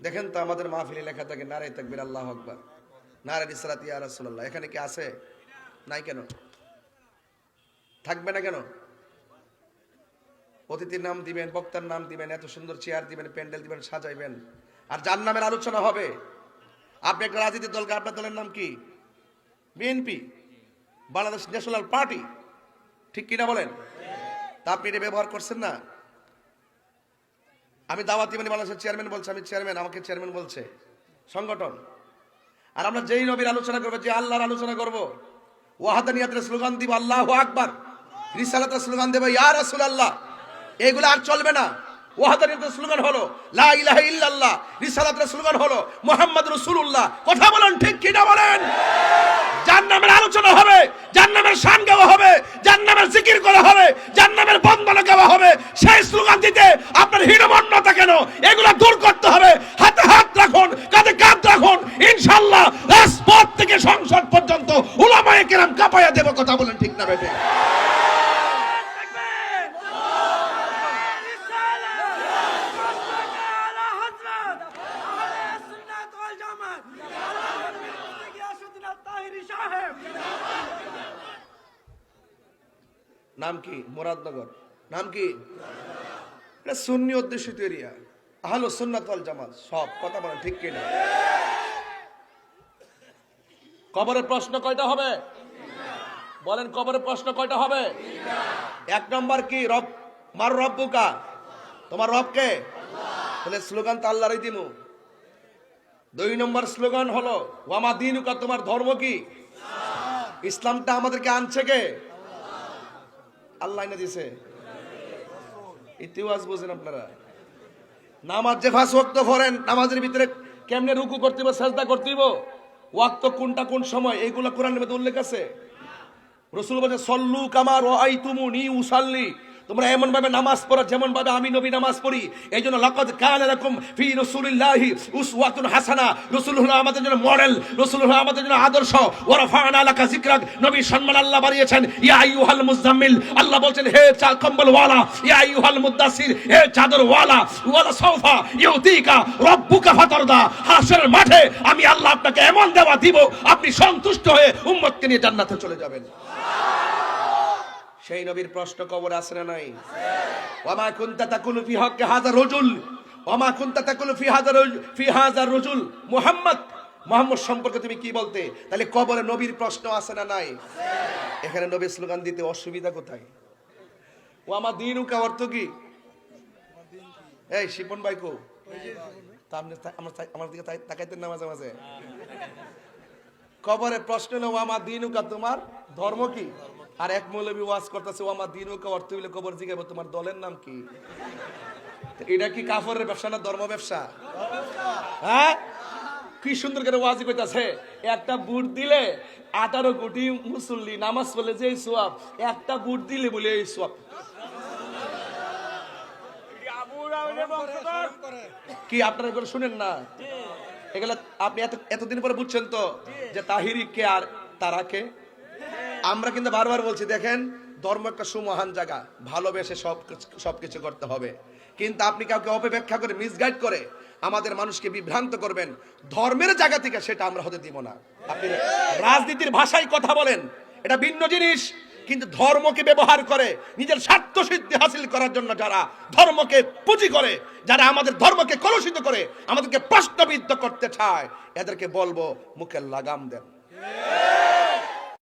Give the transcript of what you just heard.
দেখেন তো আমাদের মাহফিলে লেখা থাকে নারে তাকবির, আল্লাহ আকবার। নারে ইসরাত ইয়া রাসূলুল্লাহ। এখানে কি আছে? নাই কেন? থাকবে না কেন? অতিথির নাম দিবেন, বক্তার নাম দিবেন, এত সুন্দর চেয়ার দিবেন, প্যান্ডেল দিবেন, সাজাইবেন। আর যার নামের আলোচনা হবে, আপনি একটা রাজনীতির দলকে, আপনার দলের নাম কি? BNP, Bangladesh national party. ঠিক কিনা বলেন? তা আপনি এটা ব্যবহার করছেন না? আমি দাওয়াতি মানে বাংলাদেশের চেয়ারম্যান বলছে, আমি চেয়ারম্যান, আমাকে চেয়ারম্যান বলছে। সংগঠন। আর আমরা যেই নবীর আলোচনা করব, যে আল্লাহর আলোচনা করব ওয়াহাদানিয়াতের স্লোগান দিব, আল্লাহ আকবার। রিসালাতের স্লোগান দেবো, ইয়া রাসূল আল্লাহ এগুলো আর চলবে না। ওয়াহাদানিয়াতের স্লোগান হলো, লা ইলাহা ইল্লাল্লাহ। রিসালাতের স্লোগান হলো, মুহাম্মদ রাসূলুল্লাহ। কথা বলেন ঠিক কিনা বলেন? যার নামের আলোচনা হবে যার নামের শান গাওয়া হবে যার নামের জিকির করা হবে যার নামের বন্দনা গাওয়া হবে সেই স্লোগান দিতে আপনার হীনমন্যতা কেন এগুলো দূর করতে হবে হাতে হাত রাখুন কাঁধে কাঁধ রাখুন ইনশাল্লাহ রাজপথ থেকে সংসদ পর্যন্ত উলামায়ে কেরাম কাপায়া দেব কথা বলেন ঠিক না, বেটে। নাম কি? মুরাদনগর। নাম কি? এটা সুন্নি অধ্যুষিত এরিয়া। আহলো সুন্নাত ওয়াল জামাত। সব কথা বলেন ঠিক কিনা? কবরের প্রশ্ন কয়টা হবে? বলেন কবরের প্রশ্ন কয়টা হবে? এক নম্বর কি, রব, মার রব্বুকা তোমার রবকে তাহলে স্লোগান তো আল্লাহরই দিনু দুই নম্বর স্লোগান হলো, ওয়ামা দিনুকা, তোমার ধর্ম কি? ইসলামটা আমাদেরকে আনছে কে? আল্লাহ না দিছে। ইতিহাস বোঝেন আপনারা। নামাজ যে ফাঁস ওয়াক্ত পড়েন, নামাজের ভিতরে কেমনে রুকু করতে হবে সাজদা করতে হবে ওয়াক্ত কোনটা কোন সময়, এইগুলো কোরআনের মধ্যে উল্লেখ আছে? রসুল বলছে সল্লু কামার ও আই তুমু নি উসাল্লি। তোমরা এমন ভাবে নামাজ পড়ো, যেমন ভাবে আমি নবী নামাজ পড়ি। এই জন্য লকদ কান এরকম ফি রসুলিল্লাহি উসওয়াতুন হাসানা। রসুল হলো আমাদের জন্য মডেল রসুল হলো আমাদের জন্য আদর্শ। ওরা ফানা লাকা জিকরাক নবী সম্মান আল্লাহ বাড়িয়েছেন ইয়া মুজাম্মিল আল্লাহ বলছেন, হে চা কম্বল ওয়ালা, ইয়া আইয়ুহাল মুদাসসির, হে চাদর ওয়ালা ওয়ালা ইউতিকা রব্বুকা ফাতারদা। হাসরের মাঠে আমি আল্লাহ আপনাকে এমন দেওয়া দিব, আপনি সন্তুষ্ট হয়ে উম্মতকে নিয়ে জান্নাতে চলে যাবেন। সেই নবীর প্রশ্ন কবর আছে না নাই? ওয়ামা কুনতা তাকুলু ফি হক্কে হাজার রজুল? ওয়ামা কুনতা তাকুলু ফি হাজার ফি হাজার রজুল? মুহাম্মদ, মোহাম্মদ সম্পর্কে তুমি কি বলতে? তাহলে কবরে নবীর প্রশ্ন আছে না নাই? এখানে নবীর স্লোগান দিতে অসুবিধা কোথায়? ও আমার দিন উকা অর্থ কি? এই, শিপন ভাই কো? আমার দিকে তাই- তাকাইতেন না মাঝে কবরে প্রশ্ন ও আমার দিন উকা তোমার ধর্ম কি? আর এক মৌলবী ওয়াজ করতেছে, ও আমার দিন উকা অর্থ হইলে কবর জিগাইব, তোমার দলের নাম কি? এটা কি কাফরের ব্যবসা না ধর্ম ব্যবসা? হ্যাঁ? কি সুন্দর করে ওয়াজি কইতাছে একটা বুট দিলে আঠারো কোটি মুসল্লি নামাজ পড়লে যে সোয়াব, একটা বুট দিলে বলে এই সোয়াব। কি আপনারা এগুলো শুনেন না? এগুলো আপনি এত এতদিন পরে বুঝছেন তো যে তাহিরি কে আর তারা কে? আমরা কিন্তু বারবার বলছি, দেখেন, ধর্ম একটা সুমহান জায়গা, ভালোবেসে সব সবকিছু করতে হবে। কিন্তু আপনি কাউকে অপব্যাখ্যা করে মিসগাইড করে আমাদের মানুষকে বিভ্রান্ত করবেন, ধর্মের জায়গা থেকে সেটা আমরা হতে দিব না। আপনি রাজনীতির ভাষায় কথা বলেন, এটা ভিন্ন জিনিস, কিন্তু ধর্মকে ব্যবহার করে, নিজের স্বার্থ সিদ্ধি হাসিল করার জন্য যারা ধর্মকে পুঁজি করে, যারা আমাদের ধর্মকে কলুষিত করে, আমাদেরকে প্রশ্নবিদ্ধ করতে চায়, এদেরকে বলব মুখে লাগাম দেন।